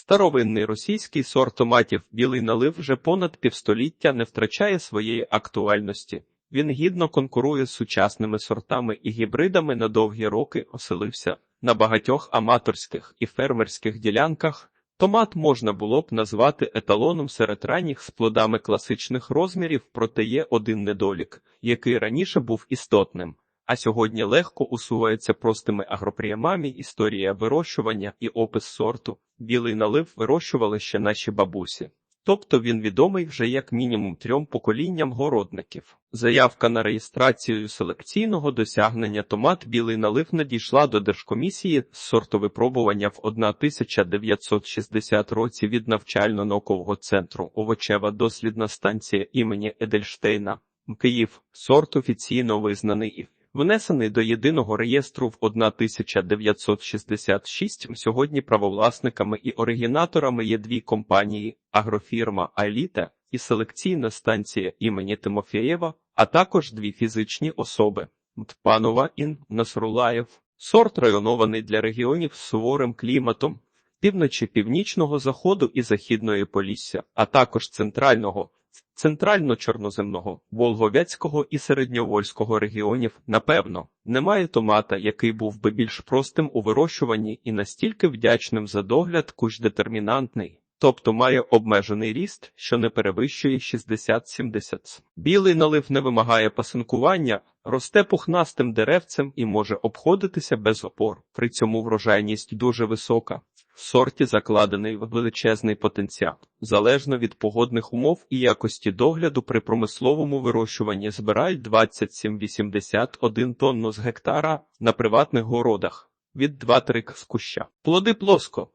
Старовинний російський сорт томатів білий налив вже понад півстоліття не втрачає своєї актуальності. Він гідно конкурує з сучасними сортами і гібридами на довгі роки оселився на багатьох аматорських і фермерських ділянках. Томат можна було б назвати еталоном серед ранніх з плодами класичних розмірів, проте є один недолік, який раніше був істотним, а сьогодні легко усувається простими агроприймами історія вирощування і опис сорту. Білий налив вирощували ще наші бабусі. Тобто він відомий вже як мінімум трьом поколінням городників. Заявка на реєстрацію селекційного досягнення томат білий налив надійшла до Держкомісії з сортовипробування в 1960 році від навчально-наукового центру Овочева дослідна станція імені Едельштейна. Київ сорт офіційно визнаний внесений до єдиного реєстру в 1966. Сьогодні правовласниками і оригінаторами є дві компанії: агрофірма Айліта і селекційна станція імені Тимофєєва, а також дві фізичні особи Мтпанова і Насрулаєв. Сорт районований для регіонів з суворим кліматом, півночі північного заходу і західної Полісся, а також центрального центрально-чорноземного, волговецького і середньовольського регіонів, напевно, немає томата, який був би більш простим у вирощуванні і настільки вдячним за догляд, куш детермінантний, тобто має обмежений ріст, що не перевищує 60-70. Білий налив не вимагає пасинкування, росте пухнастим деревцем і може обходитися без опор. При цьому врожайність дуже висока. Сорті закладений величезний потенціал. Залежно від погодних умов і якості догляду при промисловому вирощуванні збирають 27-81 тонну з гектара на приватних городах від 2-3 з куща. Плоди плоско,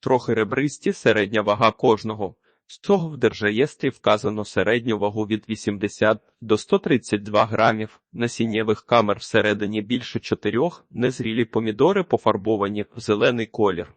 трохи ребристі, середня вага кожного. З цього в держреєстрі вказано середню вагу від 80 до 132 грамів, насіннєвих камер всередині більше 4, незрілі помідори пофарбовані в зелений колір.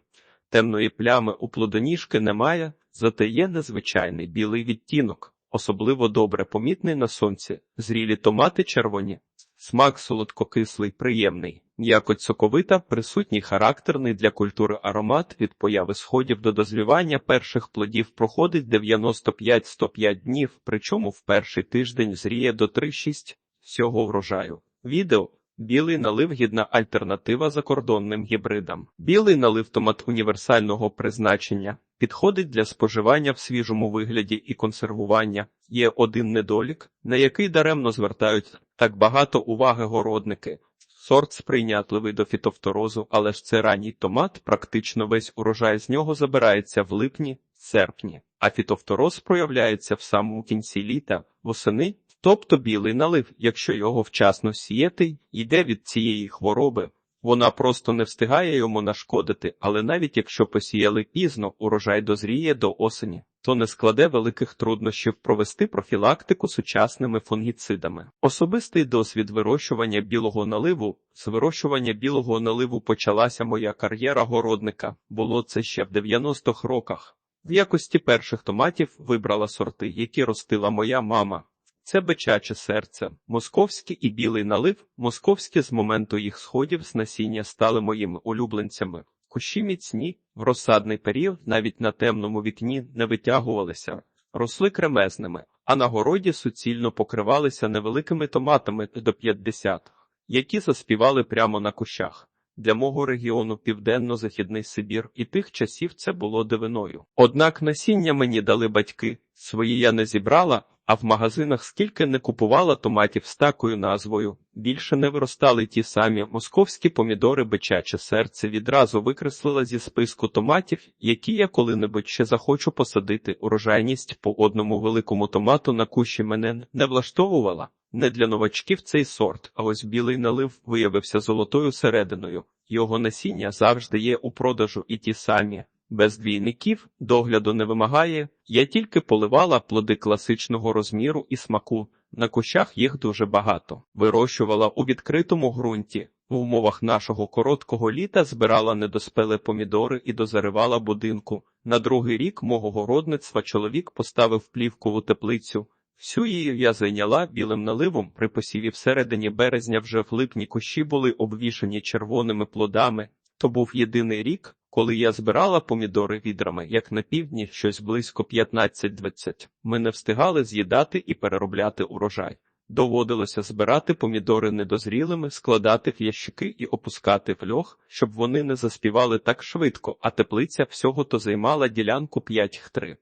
Темної плями у плодоніжки немає, зате є незвичайний білий відтінок, особливо добре помітний на сонці, зрілі томати червоні, смак солодкокислий, приємний, м'якоть соковита, присутній характерний для культури аромат від появи сходів до дозрівання перших плодів проходить 95-105 днів, причому в перший тиждень зріє до 3-6 всього врожаю. Відео Білий налив гідна альтернатива закордонним гібридам. Білий налив томат універсального призначення підходить для споживання в свіжому вигляді і консервування. Є один недолік, на який даремно звертають так багато уваги городники. Сорт сприйнятливий до фітофторозу, але ж це ранній томат, практично весь урожай з нього забирається в липні, серпні, а фітофтороз проявляється в самому кінці літа, восени Тобто білий налив, якщо його вчасно сіяти, йде від цієї хвороби. Вона просто не встигає йому нашкодити, але навіть якщо посіяли пізно, урожай дозріє до осені, то не складе великих труднощів провести профілактику сучасними фунгіцидами. Особистий досвід вирощування білого наливу з вирощування білого наливу почалася моя кар'єра городника. Було це ще в 90-х роках. В якості перших томатів вибрала сорти, які ростила моя мама. Це бичаче серце, московський і білий налив. Московські з моменту їх сходів з насіння стали моїми улюбленцями. Кущі міцні, в розсадний період навіть на темному вікні не витягувалися, росли кремезними, а на городі суцільно покривалися невеликими томатами до 50, які заспівали прямо на кущах. Для мого регіону Південно-Західний Сибір і тих часів це було дивиною. Однак насіння мені дали батьки, свої я не зібрала, а в магазинах скільки не купувала томатів з такою назвою, більше не виростали ті самі московські помідори бичаче серце відразу викреслила зі списку томатів, які я коли-небудь ще захочу посадити. Урожайність по одному великому томату на кущі мене не влаштовувала. Не для новачків цей сорт, а ось білий налив виявився золотою серединою. Його насіння завжди є у продажу і ті самі. Без двійників догляду не вимагає, я тільки поливала плоди класичного розміру і смаку, на кущах їх дуже багато. Вирощувала у відкритому ґрунті. В умовах нашого короткого літа збирала недоспеле помідори і дозаривала будинку. На другий рік мого городництва чоловік поставив плівкову теплицю. Всю її я зайняла білим наливом при посіві всередині березня вже в липні кущі були обвішані червоними плодами. То був єдиний рік, Коли я збирала помідори відрами, як на півдні, щось близько 15-20, ми не встигали з'їдати і переробляти урожай. Доводилося збирати помідори недозрілими, складати в ящики і опускати в льох, щоб вони не заспівали так швидко, а теплиця всього то займала ділянку 5 хтри.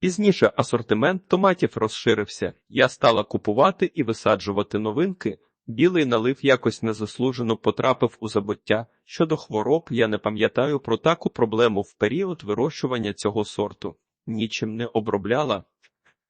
Пізніше асортимент томатів розширився. Я стала купувати і висаджувати новинки. Білий налив якось незаслужено потрапив у забуття. Щодо хвороб, я не пам'ятаю про таку проблему в період вирощування цього сорту. Нічим не обробляла,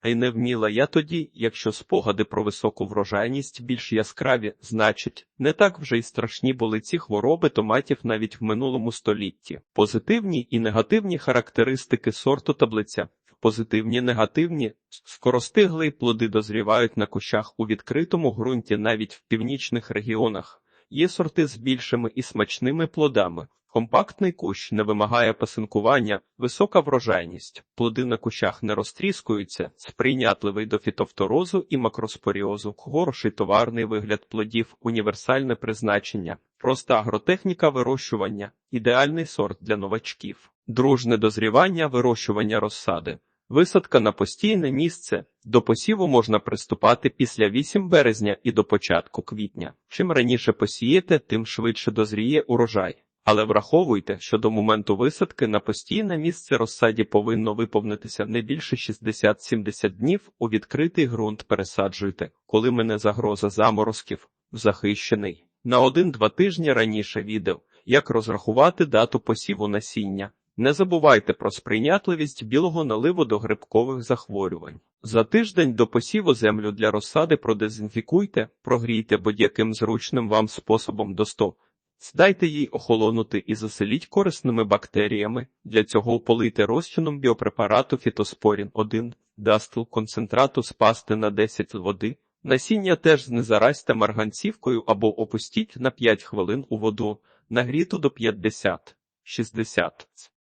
а й не вміла я тоді, якщо спогади про високу врожайність більш яскраві, значить, не так вже й страшні були ці хвороби томатів навіть в минулому столітті. Позитивні і негативні характеристики сорту таблиця. Позитивні, негативні, скоростиглі плоди дозрівають на кущах у відкритому ґрунті навіть в північних регіонах. Є сорти з більшими і смачними плодами. Компактний кущ не вимагає пасинкування, висока врожайність, плоди на кущах не розтріскуються, сприйнятливий до фітофторозу і макроспоріозу, хороший товарний вигляд плодів, універсальне призначення, проста агротехніка вирощування, ідеальний сорт для новачків, дружне дозрівання вирощування розсади. Висадка на постійне місце. До посіву можна приступати після 8 березня і до початку квітня. Чим раніше посієте, тим швидше дозріє урожай. Але враховуйте, що до моменту висадки на постійне місце розсаді повинно виповнитися не більше 60-70 днів. У відкритий ґрунт пересаджуйте, коли мене загроза заморозків, захищений. На один-два тижні раніше відео, як розрахувати дату посіву насіння. Не забувайте про сприйнятливість білого наливу до грибкових захворювань. За тиждень до посіву землю для розсади продезінфікуйте, прогрійте будь-яким зручним вам способом до 100. Здайте їй охолонути і заселіть корисними бактеріями. Для цього полийте розчином біопрепарату фітоспорін 1, дастл концентрату з пасти на 10 води. Насіння теж знезаразьте марганцівкою або опустіть на 5 хвилин у воду, нагріту до 50.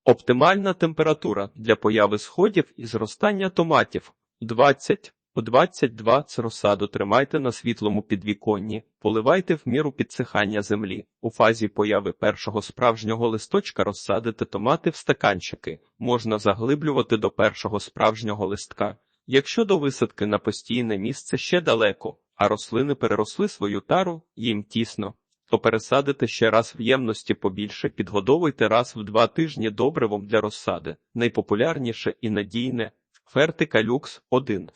60. Оптимальна температура для появи сходів і зростання томатів 20 по 22 з розсаду тримайте на світлому підвіконні, поливайте в міру підсихання землі. У фазі появи першого справжнього листочка розсадите томати в стаканчики, можна заглиблювати до першого справжнього листка. Якщо до висадки на постійне місце ще далеко, а рослини переросли свою тару, їм тісно, то пересадите ще раз в ємності побільше, підгодовуйте раз в два тижні добривом для розсади. Найпопулярніше і надійне Фертика люкс 1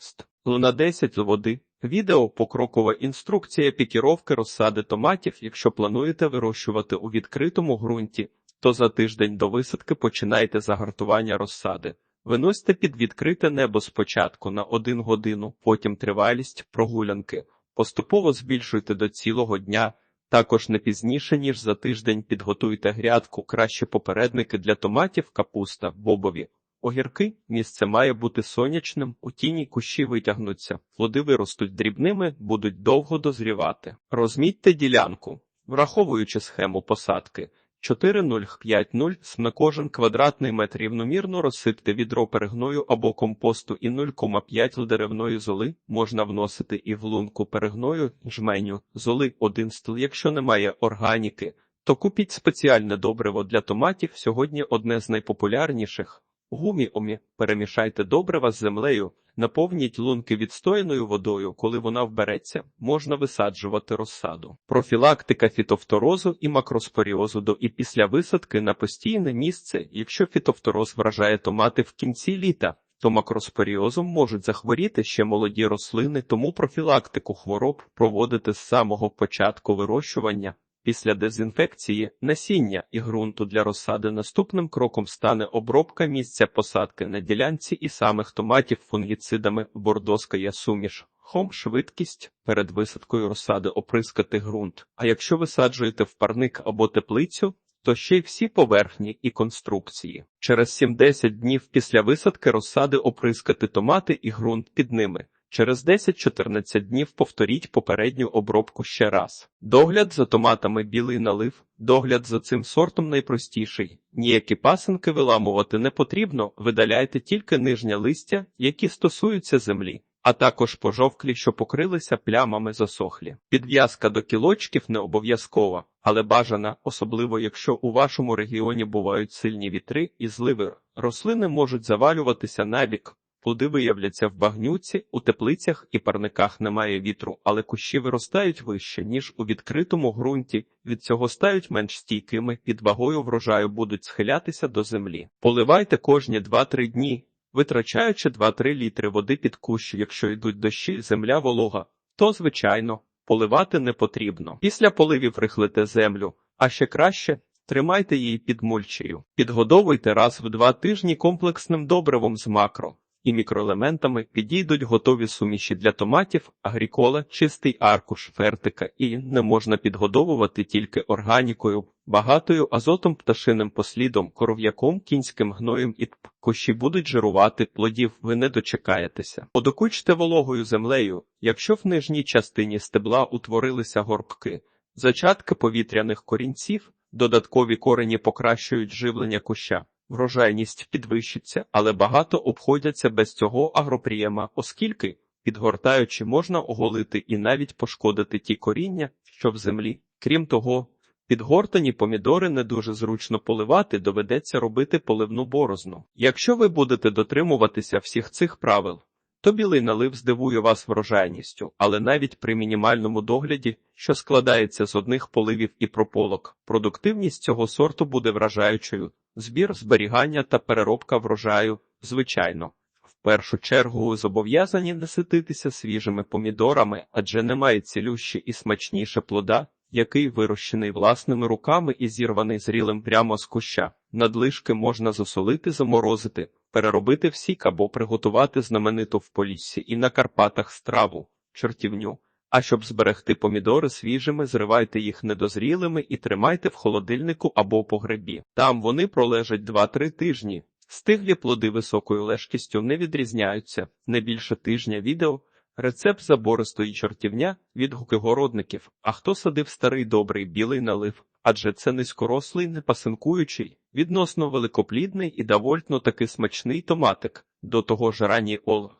на 10 з води. Відео покрокова інструкція пікіровки розсади томатів. Якщо плануєте вирощувати у відкритому ґрунті, то за тиждень до висадки починайте загартування розсади. Виносьте під відкрите небо спочатку на 1 годину, потім тривалість прогулянки. Поступово збільшуйте до цілого дня. Також не пізніше, ніж за тиждень підготуйте грядку, краще попередники для томатів, капуста, бобові. Огірки місце має бути сонячним, у тіні кущі витягнуться, плоди виростуть дрібними, будуть довго дозрівати. Розмітьте ділянку, враховуючи схему посадки. 4,050 на кожен квадратний метр рівномірно розсипте відро перегною або компосту і 0,5 деревної золи можна вносити і в лунку перегною жменю золи один стіл, Якщо немає органіки, то купіть спеціальне добриво для томатів сьогодні одне з найпопулярніших. Гуміомі перемішайте добрива з землею, наповніть лунки відстояною водою, коли вона вбереться, можна висаджувати розсаду. Профілактика фітофторозу і макроспоріозу до і після висадки на постійне місце, якщо фітофтороз вражає томати в кінці літа. То макроспоріозом можуть захворіти ще молоді рослини, тому профілактику хвороб проводити з самого початку вирощування. Після дезінфекції насіння і ґрунту для розсади наступним кроком стане обробка місця посадки на ділянці і самих томатів фунгіцидами бордоская суміш. Хом швидкість перед висадкою розсади оприскати ґрунт. А якщо висаджуєте в парник або теплицю, то ще й всі поверхні і конструкції. Через 7-10 днів після висадки розсади оприскати томати і ґрунт під ними. Через 10-14 днів повторіть попередню обробку ще раз. Догляд за томатами білий налив, догляд за цим сортом найпростіший. Ніякі пасинки виламувати не потрібно, видаляйте тільки нижнє листя, які стосуються землі. а також пожовклі, що покрилися плямами засохлі. Підв'язка до кілочків не обов'язкова, але бажана, особливо якщо у вашому регіоні бувають сильні вітри і зливи. Рослини можуть завалюватися набік. Плоди виявляться в багнюці, у теплицях і парниках немає вітру, але кущі виростають вище, ніж у відкритому ґрунті, від цього стають менш стійкими, під вагою врожаю будуть схилятися до землі. Поливайте кожні 2-3 дні, витрачаючи 2-3 літри води під кущ, якщо йдуть дощі, земля волога, то, звичайно, поливати не потрібно. Після поливів рихлите землю, а ще краще тримайте її під мульчею. Підгодовуйте раз в два тижні комплексним добривом з макро і мікроелементами підійдуть готові суміші для томатів, агрікола, чистий аркуш, фертика і не можна підгодовувати тільки органікою, багатою азотом, пташиним послідом, коров'яком, кінським гноєм і тп. Кущі будуть жирувати, плодів ви не дочекаєтеся. Подокучте вологою землею, якщо в нижній частині стебла утворилися горбки, зачатки повітряних корінців, додаткові корені покращують живлення куща. Врожайність підвищиться, але багато обходяться без цього агропрієма, оскільки, підгортаючи, можна оголити і навіть пошкодити ті коріння, що в землі. Крім того, підгортані помідори не дуже зручно поливати, доведеться робити поливну борозну. Якщо ви будете дотримуватися всіх цих правил, то білий налив здивує вас врожайністю, але навіть при мінімальному догляді, що складається з одних поливів і прополок, продуктивність цього сорту буде вражаючою. Збір, зберігання та переробка врожаю, звичайно. В першу чергу зобов'язані насититися свіжими помідорами, адже немає цілющі і смачніше плода, який вирощений власними руками і зірваний зрілим прямо з куща. Надлишки можна засолити, заморозити, переробити в сік або приготувати знамениту в Поліссі і на Карпатах страву, чортівню. А щоб зберегти помідори свіжими, зривайте їх недозрілими і тримайте в холодильнику або погребі. Там вони пролежать 2-3 тижні. Стиглі плоди високою лежкістю не відрізняються не більше тижня відео. Рецепт забористої чортівня відгуки городників. А хто садив старий добрий білий налив? Адже це низькорослий, непасинкуючий, відносно великоплідний і довольно таки смачний томатик. До того ж ранній ол.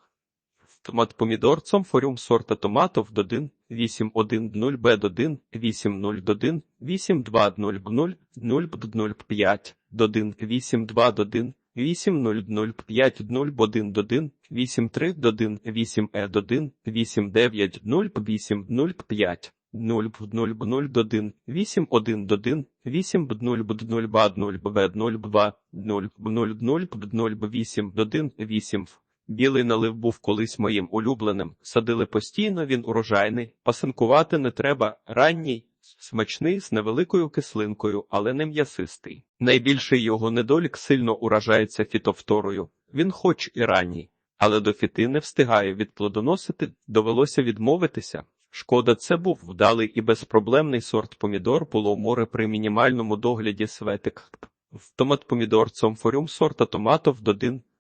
Томат помідор цомфоріум сорта томатов додин 810 б 1 801 8200 005 додин 82 80050 1 додин 83 додин 8 е додин 89 08 05 0 0 0 додин 8 1 додин 8 0 0 ба 0 б 0 2 0 0 0 0 8 додин 8 Білий налив був колись моїм улюбленим. Садили постійно, він урожайний, пасинкувати не треба, ранній, смачний з невеликою кислинкою, але не м'ясистий. Найбільший його недолік сильно уражається фітовторою. Він хоч і ранній, але до фіти не встигає відплодоносити, довелося відмовитися. Шкода, це був вдалий і безпроблемний сорт помідор було море при мінімальному догляді светик. В томат помідор цомфоріум сорта томатов додин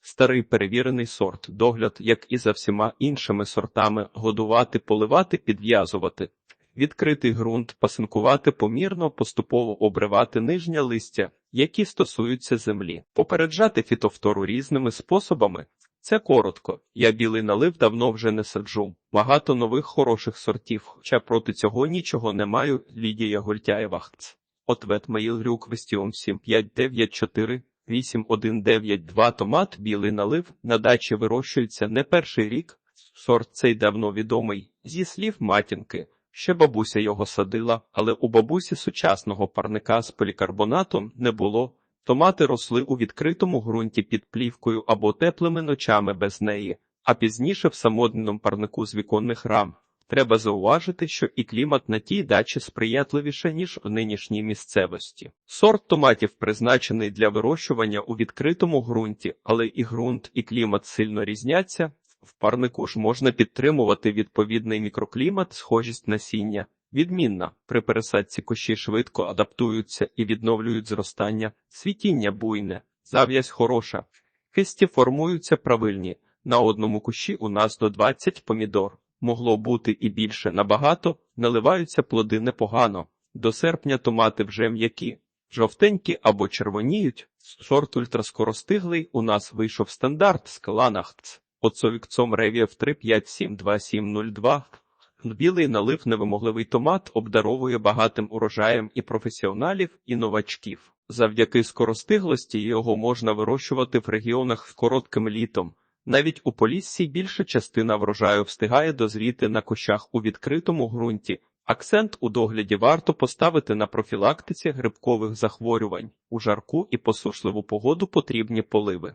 Старий перевірений сорт, догляд, як і за всіма іншими сортами, годувати, поливати, підв'язувати, відкритий ґрунт, пасинкувати помірно, поступово обривати нижнє листя, які стосуються землі, попереджати фітовтору різними способами. Це коротко. Я білий налив давно вже не саджу. Багато нових хороших сортів, хоча проти цього нічого не маю. Лідія Гультяєва. Ответ Маїл Рюк Вестіон 7594 8192 томат білий налив на дачі вирощується не перший рік. Сорт цей давно відомий. Зі слів матінки. Ще бабуся його садила, але у бабусі сучасного парника з полікарбонатом не було. Томати росли у відкритому ґрунті під плівкою або теплими ночами без неї, а пізніше в самодному парнику з віконних рам. Треба зауважити, що і клімат на тій дачі сприятливіше, ніж в нинішній місцевості. Сорт томатів призначений для вирощування у відкритому ґрунті, але і ґрунт, і клімат сильно різняться. В парнику ж можна підтримувати відповідний мікроклімат, схожість насіння, Відмінна. При пересадці кущі швидко адаптуються і відновлюють зростання, світіння буйне, зав'язь хороша. Кисті формуються правильні. На одному кущі у нас до 20 помідор. Могло бути і більше набагато, наливаються плоди непогано. До серпня томати вже м'які, жовтенькі або червоніють. Сорт ультраскоростиглий у нас вийшов стандарт Скаланахц. Оцовікцом Ревіев 3572702. Білий налив невимогливий томат обдаровує багатим урожаєм і професіоналів, і новачків. Завдяки скоростиглості його можна вирощувати в регіонах з коротким літом. Навіть у Поліссі більша частина врожаю встигає дозріти на кущах у відкритому ґрунті. Акцент у догляді варто поставити на профілактиці грибкових захворювань. У жарку і посушливу погоду потрібні поливи.